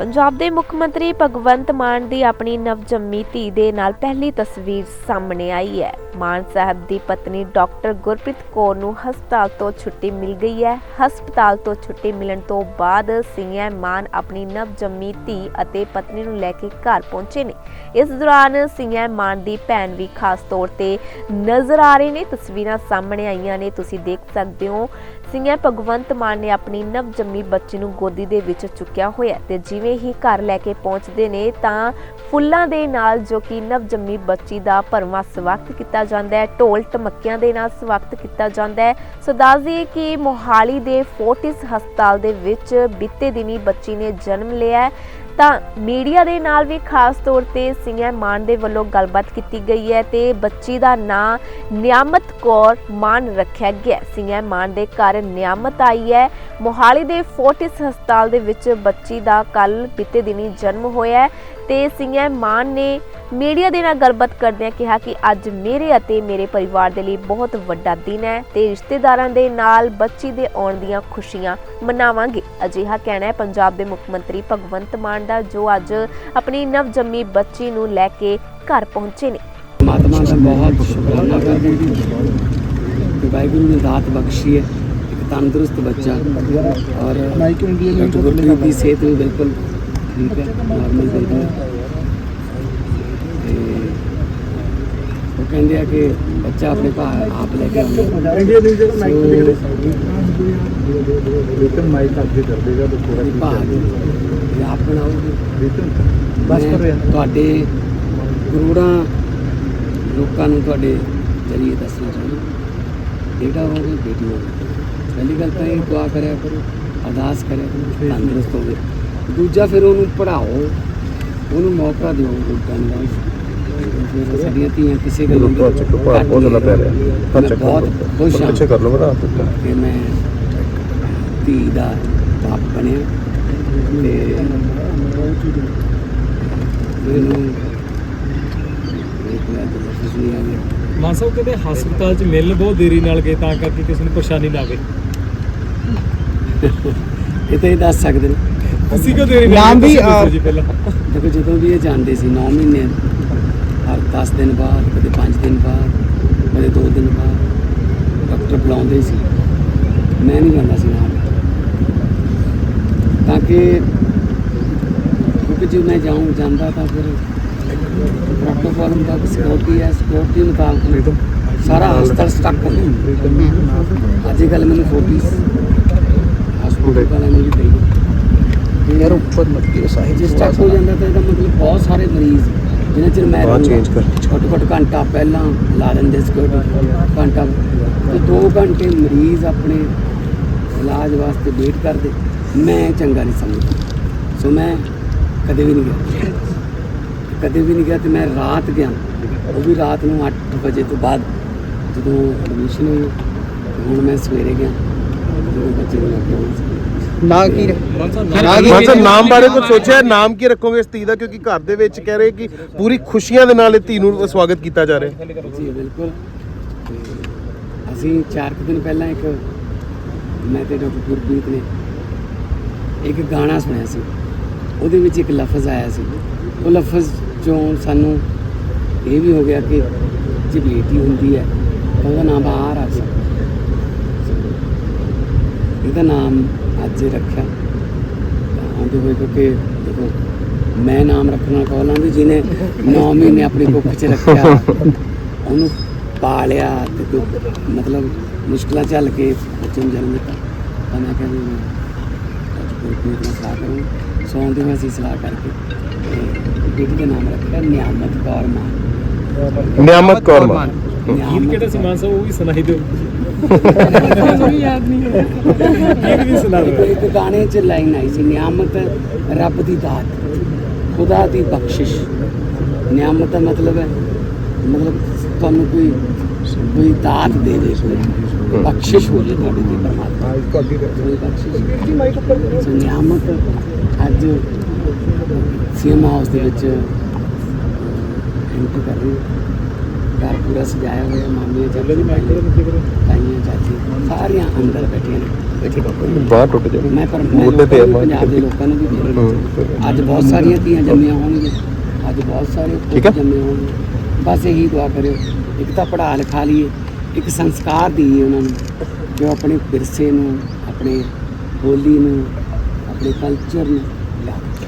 ਪੰਜਾਬ ਦੇ ਮੁੱਖ ਮੰਤਰੀ ਭਗਵੰਤ ਮਾਨ ਦੀ ਆਪਣੀ ਨਵਜੰਮੀ ਧੀ ਦੇ ਨਾਲ ਪਹਿਲੀ ਤਸਵੀਰ ਸਾਹਮਣੇ ਆਈ ਹੈ। ਮਾਨ ਸਾਹਿਬ ਦੀ ਪਤਨੀ ਡਾਕਟਰ ਗੁਰਪ੍ਰੀਤ ਕੌਰ ਨੂੰ ਹਸਪਤਾਲ ਤੋਂ ਛੁੱਟੀ ਮਿਲ ਗਈ ਹੈ। ਹਸਪਤਾਲ ਤੋਂ ਛੁੱਟੀ ਮਿਲਣ ਤੋਂ ਬਾਅਦ ਸੀਐਮ ਮਾਨ ਆਪਣੀ ਨਵਜੰਮੀ ਧੀ ਅਤੇ ਪਤਨੀ ਨੂੰ ਲੈ ਕੇ ਘਰ ਪਹੁੰਚੇ ਨੇ। ਇਸ ਦੌਰਾਨ ਸੀਐਮ ਮਾਨ ਦੀ ਭੈਣ ਵੀ ਖਾਸ ਤੌਰ ਤੇ ਨਜ਼ਰ ਆ ਰਹੇ ਨੇ। ਤਸਵੀਰਾਂ ਸਾਹਮਣੇ ਆਈਆਂ ਨੇ, ਤੁਸੀਂ ਦੇਖ ਸਕਦੇ ਹੋ। ਸੀਐਮ ਭਗਵੰਤ ਮਾਨ ਨੇ ਆਪਣੀ ਨਵਜੰਮੀ ਬੱਚੀ ਨੂੰ ਗੋਦੀ ਦੇ ਵਿੱਚ ਚੁੱਕਿਆ ਹੋਇਆ ਤੇ ਜਿਵੇਂ ਹੀ ਘਰ ਲੈ ਕੇ ਪਹੁੰਚਦੇ ਨੇ, ਤਾਂ ਫੁੱਲਾਂ ਦੇ ਨਾਲ ਜੋ ਕਿ ਨਵਜੰਮੀ ਬੱਚੀ ਦਾ ਭਰਵਾਂ ਸਵਾਗਤ ਕੀਤਾ ਜਾਂਦਾ ਹੈ, ਢੋਲ ਟਮੱਕਿਆਂ ਦੇ ਨਾਲ ਸਵਾਗਤ ਕੀਤਾ ਜਾਂਦਾ ਹੈ। ਸੋ ਦੱਸ ਦਈਏ ਕਿ ਮੋਹਾਲੀ ਦੇ ਫੋਰਟਿਸ ਹਸਪਤਾਲ ਦੇ ਵਿੱਚ ਬੀਤੇ ਦਿਨੀ ਬੱਚੀ ਨੇ ਜਨਮ ਲਿਆ ਤਾਂ ਮੀਡੀਆ ਦੇ ਨਾਲ ਵੀ ਖਾਸ ਤੌਰ ਤੇ ਸੀਐਮ ਮਾਨ ਦੇ ਵੱਲੋਂ ਗੱਲਬਾਤ ਕੀਤੀ ਗਈ ਹੈ ਤੇ ਬੱਚੀ ਦਾ ਨਾਂ ਨਿਆਮਤ ਕੌਰ ਮਾਨ ਰੱਖਿਆ ਗਿਆ ਸੀਐਮ ਮਾਨ ਦੇ ਘਰ ਨਿਆਮਤ ਆਈ ਹੈ। ਮੋਹਾਲੀ ਦੇ ਫੋਰਟਿਸ ਹਸਪਤਾਲ ਦੇ ਵਿੱਚ ਬੱਚੀ ਦਾ ਕੱਲ ਬੀਤੇ ਦਿਨੀ ਜਨਮ ਹੋਇਆ ਹੈ ਤੇ ਸੀਐਮ ਮਾਨ ਨੇ ਮੀਡੀਆ ਦੇ ਨਾਲ ਗੱਲਬਾਤ ਕਰਦਿਆਂ ਕਿਹਾ ਕਿ ਅੱਜ ਮੇਰੇ ਅਤੇ ਮੇਰੇ ਪਰਿਵਾਰ ਦੇ ਲਈ ਬਹੁਤ ਵੱਡਾ ਦਿਨ ਹੈ ਤੇ ਰਿਸ਼ਤੇਦਾਰਾਂ ਦੇ ਨਾਲ ਬੱਚੀ ਦੇ ਆਉਣ ਦੀਆਂ ਖੁਸ਼ੀਆਂ ਮਨਾਵਾਂਗੇ। ਅਜਿਹਾ ਕਹਿਣਾ ਹੈ ਪੰਜਾਬ ਦੇ ਮੁੱਖ ਮੰਤਰੀ ਭਗਵੰਤ ਮਾਨ ਦਾ ਜੋ ਅੱਜ ਆਪਣੀ ਨਵਜੰਮੀ ਬੱਚੀ ਨੂੰ ਲੈ ਕੇ ਘਰ ਪਹੁੰਚੇ ਨੇ। ਪਰਮਾਤਮਾ ਦਾ ਬਹੁਤ ਸ਼ੁਕਰਾਨਾ ਕਰਦੇ ਹਾਂ ਕਿ ਵਾਹਿਗੁਰੂ ਨੇ ਦਾਤ ਬਖਸ਼ੀ ਹੈ। ਇੱਕ ਤੰਦਰੁਸਤ ਬੱਚਾ ਔਰ ਮਾਈਕ ਇੰਡੀਆ ਦੀ ਸਿਹਤ ਵੀ ਬਿਲਕੁਲ ਠੀਕ ਹੈ। ਨਾਰਮਲ ਹੈ ਤੇ ਉਹ ਕਹਿੰਦੇ ਆ ਕਿ ਬੱਚਾ ਆਪਣੇ ਘਰ ਆਪ ਲੈ ਕੇ ਆਉਂਦਾ। ਇੰਡੀਆ ਨਿਊਜ਼ ਦਾ ਮਾਈਕ ਸੋ, ਰਿਟਨ ਮਾਈਕ ਅੱਗੇ ਕਰ ਦੇਗਾ ਤਾਂ ਥੋੜਾ ਬੜੀ ਭਾਗ ਇਹ ਆਪ ਬਣਾਓਗੇ। ਰਿਟਨ ਬਸ ਮੈਂ ਕਰ ਰਿਹਾ। ਤੁਹਾਡੇ ਕਰੋੜਾਂ ਲੋਕਾਂ ਨੂੰ ਤੁਹਾਡੇ ਜਰੀਏ ਦੱਸਣਾ ਚਾਹੁੰਦਾ। ਬੇਟਾ ਹੋਵੇ ਬੇਟੀ ਹੋਵੇ। ਪਹਿਲੀ ਗੱਲ ਤਾਂ ਇਹ ਦੁਆ ਕਰਿਆ ਕਰੋ ਅਰਦਾਸ ਕਰਿਆ ਕਰੋ ਤੰਦਰੁਸਤ ਹੋਵੇ। ਦੂਜਾ ਫਿਰ ਉਹਨੂੰ ਪੜਾਓ ਉਹਨੂੰ ਮੌਕਾ ਦਿਓ ਰੁਕਣ ਦਾ ਸਾਡੀਆਂ ਧੀਆਂ ਕਿਸੇ ਗੱਲ ਚਲੋ ਬਹੁਤ ਚੱਕੋ ਭਾਰ ਬਹੁਤ ਜ਼ਿਆਦਾ ਪੈ ਰਿਹਾ। ਮੈਂ ਹੱਥ ਚੱਕੋ ਬਹੁਤ ਖੁਸ਼ ਹਾਂ ਪਿੱਛੇ ਕਰ ਲਓ ਮੇਰਾ ਹੱਥ ਉੱਤੇ। ਕਿ ਮੈਂ ਧੀ ਦਾ ਬਾਪ ਬਣਿਆ। ਤੇ ਮੈਨੂੰ ਇੱਕ ਵਾਰ ਤਾਂ ਨਹੀਂ ਆ। ਗਿਆ ਮਾਨ ਸਾਹਿਬ ਕਹਿੰਦੇ ਹਸਪਤਾਲ 'ਚ ਮਿਲਣ ਬਹੁਤ ਦੇਰੀ ਨਾਲ ਗਏ ਤਾਂ ਕਰਕੇ ਕਿਸੇ ਨੂੰ ਪਰੇਸ਼ਾਨੀ ਨਾ ਆਵੇ। ਇਹ ਤਾਂ ਹੀ ਦੱਸ ਸਕਦੇ ਨੇ। ਤੁਸੀਂ ਕਿਉਂ ਦੇਰੀ ਨਾਲ ਨਾਮ? ਵੀ, ਅਹ, ਦੇਖੋ ਜਦੋਂ ਵੀ ਇਹ ਜਾਂਦੇ ਸੀ 9 ਮਹੀਨੇ ਹਰ 10 ਦਿਨ ਬਾਅਦ ਕਦੇ 5 ਦਿਨ ਬਾਅਦ ਕਦੇ 2 ਦਿਨ ਬਾਅਦ ਡਾਕਟਰ ਬੁਲਾਉਂਦੇ ਸੀ। ਮੈਂ ਨਹੀਂ ਜਾਂਦਾ ਸੀ ਨਾਲ। ਤਾਂ ਕਿ ਕਿਉਂਕਿ ਜੇ ਮੈਂ ਜਾਉਂ ਜਾਂਦਾ ਤਾਂ ਫਿਰ ਪ੍ਰੋਟੋਕੋਲ ਦਾ ਸਿਕਿਉਰਿਟੀ ਹੈ ਸਿਕਿਉਰਿਟੀ ਮੁਤਾਬਕ ਸਾਰਾ ਹਸਪਤਾਲ ਸਟੱਕ ਹੋ ਗਿਆ। ਅੱਜ ਕੱਲ ਮੈਨੂੰ ਫੋਟੀਸ ਹਸਪਤਾਲ ਵਾਲਿਆਂ ਨੇ ਵੀ ਕਹੀ। ਯਾਰ ਉੱਪਰ ਮਤ ਗਿਰ ਸਾਹਿਬ। ਜੇ ਸਟਕ ਹੋ ਜਾਂਦਾ ਤਾਂ ਇਹਦਾ ਮਤਲਬ ਬਹੁਤ ਸਾਰੇ ਮਰੀਜ਼ ਜਿਨ੍ਹਾਂ ਚਿਰ ਮੈਂ ਬਾਅਦ change ਕਰ। ਘੱਟੋ ਘੱਟ ਘੰਟਾ ਪਹਿਲਾਂ ਲਾ ਦਿੰਦੇ ਸਿਕਿਉਰਿਟੀ ਘੰਟਾ ਤੇ 2 ਘੰਟੇ ਮਰੀਜ਼ ਆਪਣੇ ਇਲਾਜ ਵਾਸਤੇ ਵੇਟ ਕਰਦੇ। ਮੈਂ ਚੰਗਾ ਨਹੀਂ ਸਮਝਦਾ। ਸੋ ਮੈਂ ਕਦੇ ਵੀ ਨਹੀਂ ਗਿਆ। ਕਦੇ ਵੀ ਨਹੀਂ ਗਿਆ ਤੇ ਮੈਂ ਰਾਤ ਗਿਆ। ਉਹ ਵੀ ਰਾਤ ਨੂੰ 8 ਵਜੇ ਤੋਂ ਬਾਅਦ ਜਦੋਂ ਐਡਮਿਸ਼ਨ ਹੋਈ ਹੁਣ ਮੈਂ ਸਵੇਰੇ ਗਿਆ। ਜਦੋਂ ਬੱਚੇ ਨੂੰ ਲੈ ਕੇ ਆਉਣਾ ਨਾ ਕੀ ਮਾਨ ਸਾਹਿਬ ਨਾ ਨਾਮ ਕੀ- ਮਾਨ ਸਾਹਿਬ ਨਾਮ ਬਾਰੇ ਕੁਝ ਸੋਚਿਆ ਨਾਮ ਕੀ ਰੱਖੋਗੇ ਇਸ ਧੀ ਦਾ? ਕਿਉਂਕਿ ਘਰ ਦੇ ਵਿੱਚ ਕਹਿ ਰਹੇ ਕਿ ਪੂਰੀ ਖੁਸ਼ੀਆਂ ਦੇ ਨਾਲ ਇਹ ਧੀ ਨੂੰ ਸਵਾਗਤ ਕੀਤਾ ਜਾ ਰਿਹਾ। ਜੀ ਬਿਲਕੁਲ। ਤੇ ਅਸੀਂ ਚਾਰ ਕੁ ਦਿਨ ਪਹਿਲਾਂ ਇੱਕ ਮੈਂ ਤੇ ਡਾਕਟਰ ਗੁਰਪ੍ਰੀਤ ਨੇ ਇੱਕ ਗਾਣਾ ਸੁਣਿਆ ਸੀ। ਉਹਦੇ ਵਿੱਚ ਇੱਕ ਲਫ਼ਜ਼ ਆਇਆ ਸੀ। ਉਹ ਲਫ਼ਜ਼ ਚੋਂ ਸਾਨੂੰ ਇਹ ਵੀ ਹੋ ਗਿਆ ਕਿ ਜੇ ਬੇਟੀ ਹੁੰਦੀ ਹੈ ਉਹਦਾ ਨਾਮ ਬਾਹਰ ਆ ਸਕਦਾ। ਇਹਦਾ ਨਾਮ ਅੱਜ ਰੱਖਿਆ। ਤਾਂ ਆਉਂਦੇ ਹੋਏ ਕਿਉਂਕਿ ਦੇਖੋ ਮੈਂ ਨਾਮ ਰੱਖਣਾ ਕੌਲਾਂ ਵੀ ਜਿਹਨੇ 9 ਮਹੀਨੇ ਆਪਣੀ ਕੁੱਖ 'ਚ ਰੱਖਿਆ ਉਹਨੂੰ ਪਾਲਿਆ ਤੇ ਕੋਈ ਮਤਲਬ ਮੁਸ਼ਕਲਾਂ ਚੱਲ ਕੇ ਬੱਚੇ ਨੂੰ ਜਨਮ ਦਿੱਤਾ। ਤਾਂ ਮੈਂ ਕਹਿੰਦਾ ਮੈਂ ਅੱਜ ਕੋਈ ਕੋਈ ਨਾਲ ਸਲਾਹ ਕਰੂੰ ਸੌਂਦੇ ਹੋਏ ਅਸੀਂ ਸਲਾਹ ਕਰਕੇ ਤੇ ਬੇਟੀ ਦਾ ਨਾਮ ਰੱਖਿਆ ਨਿਆਮਤ ਕੌਰ ਮਾਨ। ਨਿਆਮਤ ਕੌਰ ਮਾਨ। ਗੀਤ ਕਿਹੜਾ ਸੀ ਮਾਨ ਸਾਹਿਬ? ਉਹ ਵੀ ਸੁਣਾਈ ਦਿਓ। ਯਾਦ ਨਹੀਂ ਹੈ ਗੀਤ ਵੀ ਸੁਣਾ ਇੱਕ ਦਿਓ ਇੱਕ ਗਾਣੇ 'ਚ ਲਾਈਨ ਆਈ ਸੀ ਨਿਆਮਤ ਰੱਬ ਦੀ ਦਾਤ ਖੁਦਾ ਦੀ ਬਖਸ਼ਿਸ਼। ਨਿਆਮਤ ਦਾ ਮਤਲਬ ਹੈ ਮਤਲਬ ਤੁਹਾਨੂੰ ਕੋਈ ਕੋਈ ਦਾਤ ਦੇ ਦੇ ਕੋਈ ਬਖਸ਼ਿਸ਼ ਹੋ ਜੇ ਤੁਹਾਡੇ ਤੇ ਪਰਮਾਤਮਾ ਕੋਈ ਬਖਸ਼ਿਸ਼ ਜੀ ਮਾਈਕ ਉੱਪਰ ਨਿਆਮਤ ਅੱਜ ਸੀਐਮ ਹਾਊਸ ਦੇ ਵਿੱਚ ਐਂਟਰ ਕਰ ਰਹੀ ਹੈ। ਘਰ ਪੂਰਾ ਸਜਾਇਆ ਹੋਇਆ ਮਾਮੀਆਂ ਚੱਲੇ ਦੀ ਚਾਚੀਆਂ ਮਾਈਕ ਕੋਲ ਨੀਚੇ ਕਰੋ ਤਾਈਆਂ ਚਾਚੀ ਸਾਰੀਆਂ ਅੰਦਰ ਬੈਠੀਆਂ ਨੇ। ਬੈਠੇ ਬਾਹਰ ਟੁੱਟ ਜਾਣੀ ਮੈਂ ਪਰ ਮੈਂ ਪੰਜਾਬ ਦੇ ਲੋਕਾਂ ਨੂੰ ਵੀ ਬੇਨਤੀ। ਅੱਜ ਬਹੁਤ ਸਾਰੀਆਂ ਧੀਆਂ ਜੰਮੀਆਂ ਹੋਣਗੀਆਂ। ਅੱਜ ਬਹੁਤ ਸਾਰੇ ਪੁੱਤ। ਜੰਮੇ ਹੋਣਗੇ। ਬਸ ਇਹੀ ਦੁਆ ਕਰਿਓ। ਇੱਕ ਤਾਂ ਪੜ੍ਹਾ ਲਿਖਾ ਲਈਏ। ਇੱਕ ਸੰਸਕਾਰ ਦਈਏ ਉਹਨਾਂ ਨੂੰ। ਕਿ ਉਹ ਆਪਣੇ ਵਿਰਸੇ ਨੂੰ ਆਪਣੇ ਬੋਲੀ ਨੂੰ ਆਪਣੇ ਕਲਚਰ ਨੂੰ।